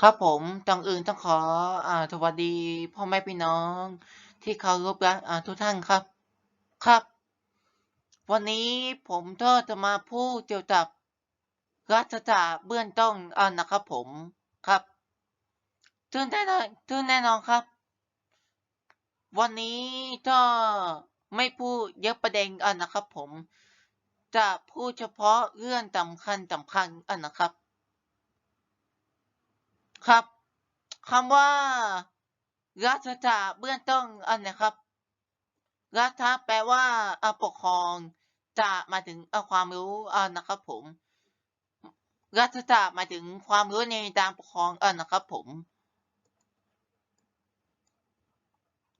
ครับผมก่อนอื่นต้องขออ่าสวัสดีพ่อแม่พี่น้อง ที่เคารพรักอ่าทุกท่านครับ ครับ วันนี้ผมก็จะมาพูดเกี่ยวกับรัฐศาสตร์เบื้องต้นอ่านะครับ ผมครับซึ่งแน่นอนซึ่งแน่นอนครับ วันนี้ก็ไม่พูดเยอะประเด็นอ่านะครับ ผม จะพูดเฉพาะเรื่องสำคัญสำคัญอ่านะครับ ครับคำว่ารัฐศาร์เบื้องต้นอันนะครับ รัฐแปลว่าปกครองจะมาถึงความรู้อ่านะครับ ผม รัฐศาร์มาถึงความรู้ในการปกครองอ่านะครับ ผม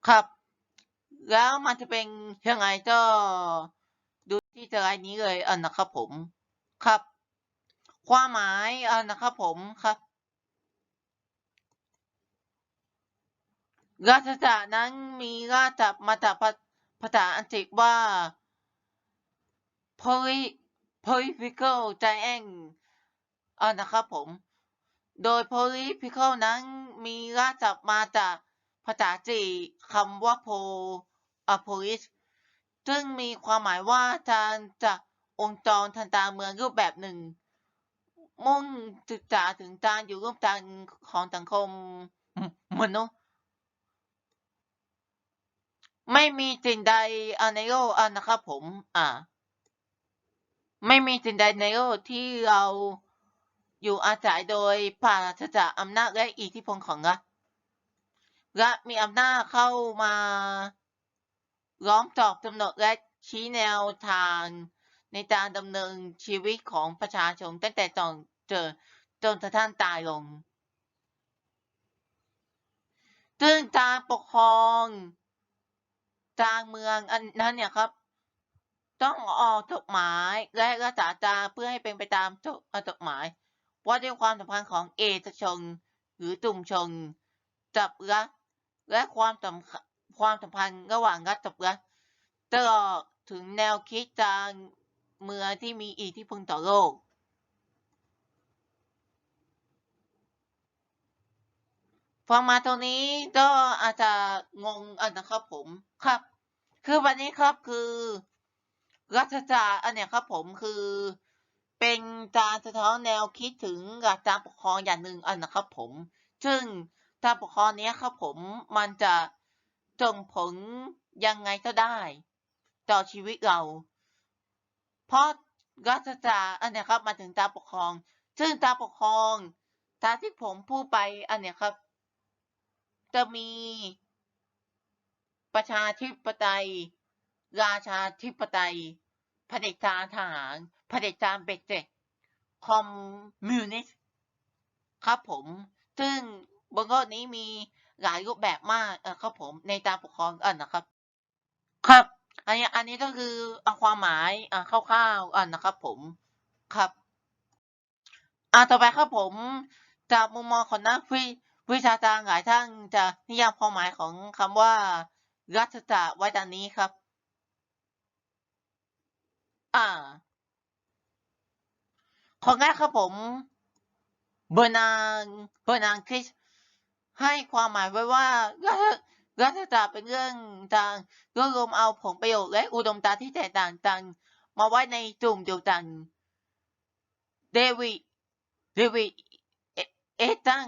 ครับ แล้วมันจะเป็นยังไงก็ดูที่สไลด์นี้เลยอ่านะครับ ผม ครับ ความหมายอ่านะครับ ผมครับ รัฐศาสตร์นั้นมีรากากมาจากภาษาอังกฤษว่า poly political giant อ่านะครับผม โดย political นั้นมีรากากมาจากภาษาจีนคำว่า p o a p o l i s ซึ่งมีความหมายว่าการจะองค์กรทางการเมืองรูปแบบหนึ่ง มุ่งศึกษาถึงการอยู่ร่วมกันของสังคมมนุษย์ ไม่มีสิ่งใดอ่าในโลกอ่านะครับผม อ่า ไม่มีสิ่งใดในโลกที่เราอยู่อาศัยโดยปราศจากอำนาจและอิทธิพลของรัฐและมีอำนาจเข้ามาล้อมจอบกำหนดและชี้แนวทางในการดำเนินชีวิตของประชาชนตั้งแต่ตอนเจอจนกระทั่งตายลงซึ่งการปกครอง กลางเมืองอันนั้นเนี่ยครับ ต้องออกกฎหมายและรักษาการเพื่อให้เป็นไปตามกฎหมายว่าด้วยความสัมพันธ์ของเอกชนหรือตุ่มชนกับรัฐและความสัมพันธ์ความสัมพันธ์ระหว่างรัฐกับรัฐตลอดถึงแนวคิดการเมืองที่มีอิทธิพลต่อโลก ฟังมาตรงนี้ก็อาจจะงงอะนะครับผมครับ คือวันนี้ครับคือรัฐศาสตร์อันเนี้ยครับผมคือเป็นการสะท้อนแนวคิดถึงหลักการปกครองอย่างหนึ่งอันนะครับผม ซึ่งการปกครองนี้ครับผมมันจะส่งผลยังไงก็ได้ ต่อชีวิตเรา เพราะรัฐศาสตร์อันเนี้ยครับมาถึงการปกครอง ซึ่งการปกครองตามที่ผมพูดไปอันเนี้ยครับ จะมีประชาธิปไตย ราชาธิปไตยเผด็จการทหารเผด็จการเบ็ดเสร็จคอมมิวนิสต์ครับผม ซึ่งบนโลกนี้มีหลายรูปแบบมากครับผมในการปกครองอะนะครับ ครับ อันนี้อันนี้ก็คือเอาความหมายอ่าคร่าวๆอะนะครับ ผมครับอ่าต่อไปครับผม จากมุมมองของนักวิ วิชาการหลายท่านจะนิยามความหมายของคำว่า รัฐศาสตร์ไว้ดังนี้ครับ อ่าคนแรกครับผม เบอร์นางเบอร์นางคริสให้ความหมายไว้ว่ารัฐศาสตร์เป็นเรื่องทางรวบรวมเอาผลประโยชน์และอุดมการณ์ที่แตกต่างกันมาไว้ในกลุ่มเดียวกัน เดวิด เดวิด เอเอตัง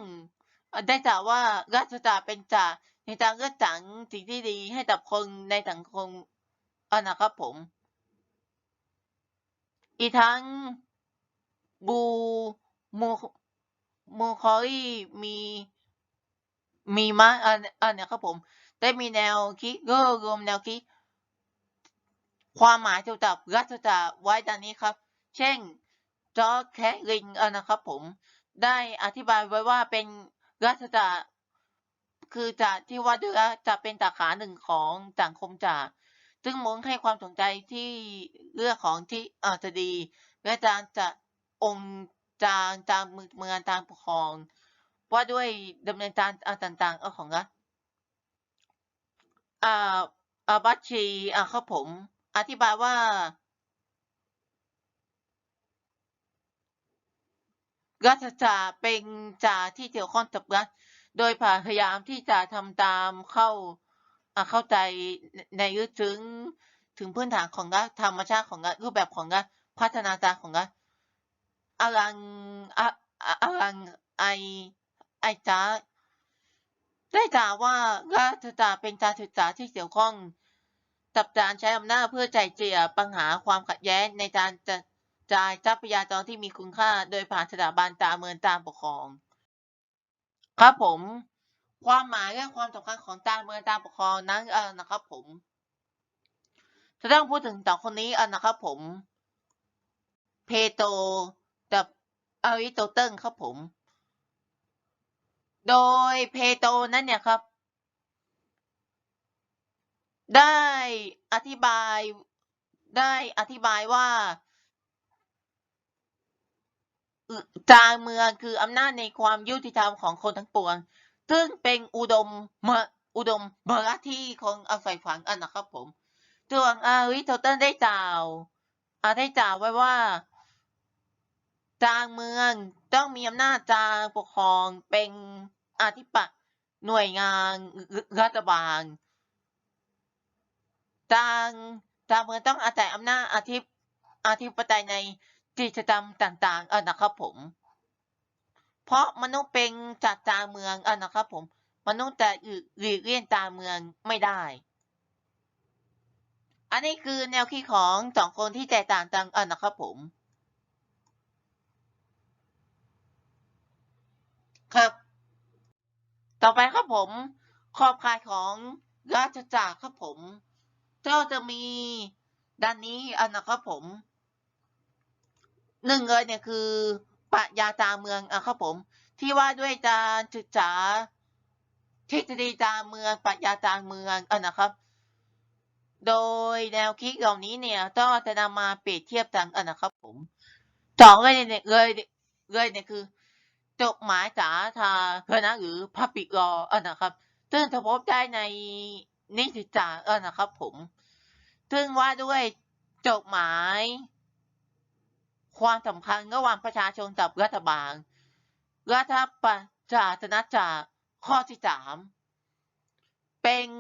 ได้กล่าวว่ารัฐศาสตร์เป็นศาในทางเลือกสรรสิ่งที่ดีให้กับคนในสังคมอ่านะครับผม อีกทั้งบูมูมูคอรีมีมีมาอันอันนี้ยครับผม ได้มีแนวคิดรวบรวมแนวคิดความหมายเกี่ยวกับรัฐศาสตร์ไว้ดังนี้ครับ เช่นจอร์แคลิงอะนะครับผม ได้อธิบายไว้ว่าเป็น รัฐศาสตร์คือจะที่ว่าด้วยจะเป็นสาขาหนึ่งของสังคมจากซึ่งมุ่งให้ความสนใจที่เรื่องของที่อาจจะดี และการจะองค์จางตามเมืองตามปกครอง ว่าด้วยดำเนินการต่างๆเอาของรัฐอ่าอาบัชชีอ่าครับผม อธิบายว่า รัฐจ่าเป็นจ่าที่เกี่ยวข้องกับรัฐ โดยพยายามที่จะทำตามเข้าเข้าใจในลึกถึงถึงพื้นฐานของรัฐธรรมชาติของรัฐรูปแบบของรัฐพัฒนาการของรัฐอลังอลังไอไอจ้าได้กล่าวว่ารัฐจ่าเป็นการศึกษาที่เกี่ยวข้องกับการใช้อำนาจเพื่อใจเจียปัญหาความขัดแย้งในการจะ จ่ายทรัพยากรที่มีคุณค่า โดยผ่านสถาบันตามเมืองตามปกครอง ครับผม ความหมายและความสำคัญของตามเมืองตามปกครองนั้นเออนะครับ ผม จะต้องพูดถึงสองคนนี้เออนะครับ ผม เพโตกับอริโตเติลครับผม โดยเพโตนั้นเนี่ยครับ ได้อธิบายได้อธิบายว่า จางเมืองคืออำนาจในความยุติธรรมของคนทั้งปวง ซึ่งเป็นอุดมมอุดมมรที่ของอาศัยฝังอันนะครับผมส่วนอาริโตเติลได้กล่าวอาได้กล่าวไว้ว่าจางเมืองต้องมีอำนาจจางปกครองเป็นอธิปะหน่วยงานรัฐบาลจางจางเมืองต้องอาศัยอำนาจอธิปอธิปไตยใน กิจกรรมต่างๆอะนะครับผม เพราะมนุษย์เป็นจัดจาเมืองอะนะครับผมมนุษย์จะหลีกเลี่ยงจาเมืองไม่ได้ อันนี้คือแนวคิดของสองคนที่แตกต่างกันอะนะครับผม ครับ ต่อไปครับผมขอบข่ายของราชจักรครับผมเจ้าจะมีด้านนี้อันนะครับผม หนึ่งเลยเนี่ยคือปรัชญาตาเมืองอะครับผม ที่ว่าด้วยการศึกษาทฤษฎีตาเมืองปรัชญาตาเมืองอะนะครับ โดยแนวคิดเหล่านี้เนี่ยต้องจะนำมาเปรียบเทียบกันอะนะครับ ผมสองเลยเนี่ยเลยเลยเนี่ยคือจดหมายสาธารณะหรือ public law อะนะครับ ซึ่งจะพบได้ในนิติศาสตร์อะนะครับ ผม ซึ่งว่าด้วยจดหมาย ความสำคัญระหว่างประชาชนกับรัฐบาล รัฐประชาชนจากข้อที่สามเป็น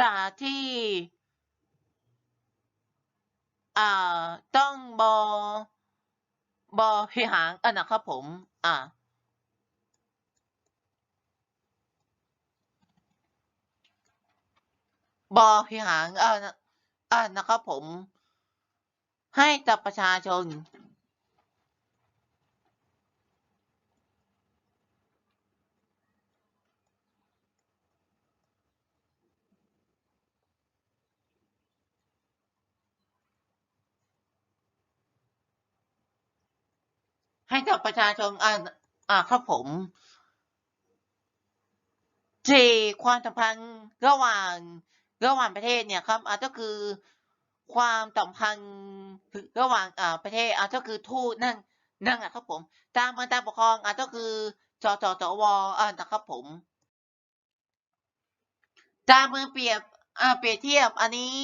จากที่ต้องบอบอพิหารอะนะครับผม อ่า บอพิหารอ่าอ่านะครับผม ให้กับประชาชน ให้กับประชาชนอ่าอ่าครับผมที่ความสัมพันธ์ระหว่างระหว่างประเทศเนี่ยครับอาจจะคือ ความสัมพันธ์ระหว่างอ่าประเทศอาจจะคือทูตนั่นนั่นอะครับผมตามมาตามปกครองอาจจะคือจจจวอ่านะครับผมตามเมืองเปรียบอ่าเปรียบเทียบอันนี้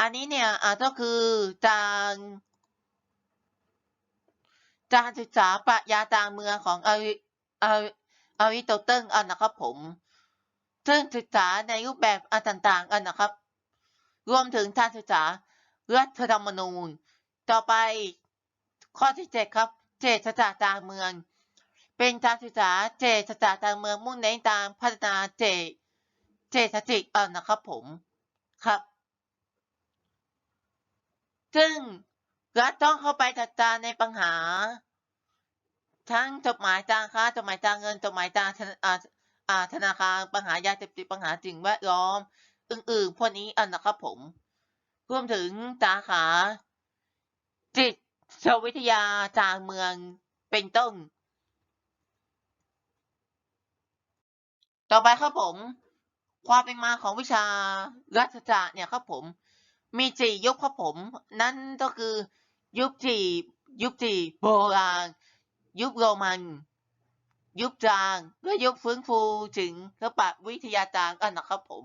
อันนี้เนี่ยอาจจะคือการการศึกษาปรัชญาตามเมืองของอาริอาริอาริโตเติลอันนะครับผมซึ่งศึกษาในรูปแบบอันต่างๆอันนะครับ รวมถึงการศึกษารัฐธรรมนูญ ต่อไปข้อที่เจ็ดครับ เจตจาตามเมือง เป็นการศึกษาเจตจาตามเมืองมุ่งเน้นตามพัฒนาเจเจตจิกอันะครับผมครับ ซึ่งรัฐต้องเข้าไปจัดการในปัญหา ทั้งจดหมายจางค้าจดหมายจางเงินจดหมายจางธนาอ่าอ่าธนาคารปัญหายาเสพติดปัญหาสิ่งแวดล้อม อื่นๆพวกนี้อันนะครับผม รวมถึงสาขาจิตวิทยาจางเมืองเป็นต้น ต่อไปครับผม ความเป็นมาของวิชารัฐศาสตร์เนี่ยครับผม มีสี่ยุคครับผม นั่นก็คือยุคจียุคจีโบราณ ยุคโรมัน ยุคจางและยุคฟื้นฟูถึงศิลปะวิทยาจารย์อันนะครับผม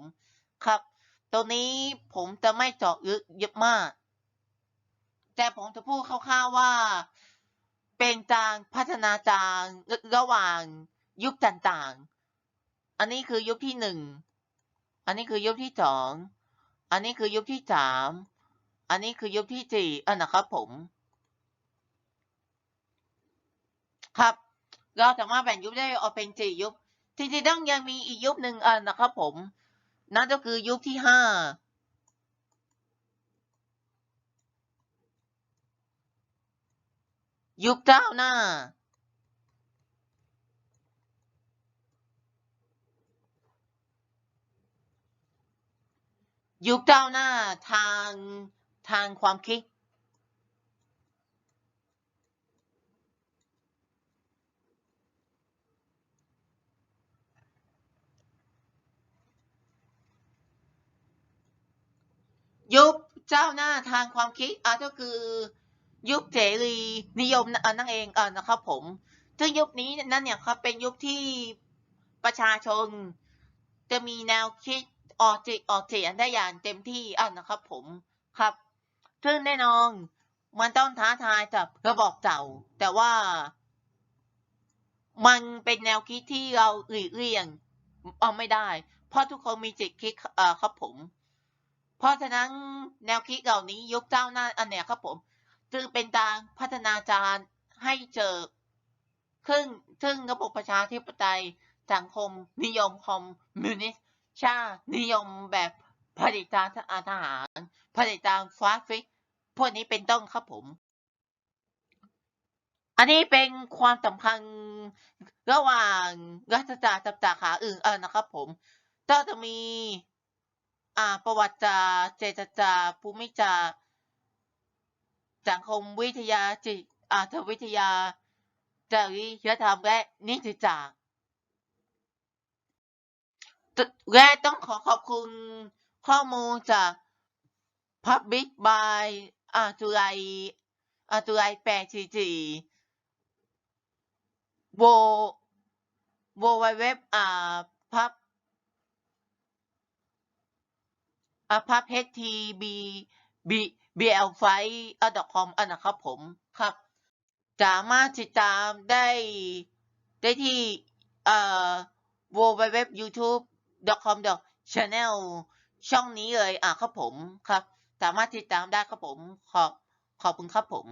ครับตรงนี้ผมจะไม่เจาะลึกเยอะมาก แต่ผมจะพูดคร่าวๆว่า เป็นการพัฒนาการระหว่างยุคต่างๆ อันนี้คือยุคที่หนึ่ง อันนี้คือยุคที่สอง อันนี้คือยุคที่สาม อันนี้คือยุคที่สี่อันนะครับผม ครับ เราสามารถแบ่งยุคได้ออกเป็นสี่ยุคจริงๆต้องยังมีอีกยุคหนึ่งอันนะครับผม นั่นก็คือยุคที่ห้ายุคก้าวหน้า ยุคก้าวหน้าทางทางความคิด ยุคเจ้าหน้าทางความคิดอะก็คือ ยุคเสรีนิยมนะอะนั่นเองอะนะครับผม ซึ่งยุคนี้นั่นเนี่ยครับเป็นยุคที่ประชาชน จะมีแนวคิดออกจิตออกเสียงได้อย่างเต็มที่อะนะครับผมครับ ซึ่งแน่นอนมันต้องท้าทายกับระบอบเก่า แต่ว่า มันเป็นแนวคิดที่เราหลีกเลี่ยงเอาไม่ได้ เพราะทุกคนมีจิตคิดอ่าครับผม เพราะฉะนั้นแนวคิดเหล่านี้ยุคเจ้าหน้าอันเนี้ยครับผม จึงเป็นการพัฒนาการให้เจอซึ่งซึ่งระบบประชาธิปไตยสังคมนิยมคอมมิวนิสต์ชาตินิยมแบบผลิตการทหารผลิตการฟาสฟิกพวกนี้เป็นต้นครับผม อันนี้เป็นความสัมพันธ์ระหว่างรัฐศาสตร์กับสาขาอื่นเออนะครับผม ก็จะมี อ่าประวัติศาสตร์เศรษฐศาสตร์ภูมิศาสตร์สังคมวิทยาจิตอาร์ตวิทยาจริยธรรมและนิติศาสตร์และต้องขอขอบคุณข้อมูลจาก Public by อาจุไรอาจุไรแปดสี่สี่โวโวไวเว็บอ่าพับ อ่าพับ htb b bl ไฟอ่า .com อะนะครับผมครับ สามารถติดตามได้ได้ที่เอ่อ www youtube com channel ช่องนี้เลยอะครับผมครับ สามารถติดตามได้ครับผม ขอบขอบคุณครับผม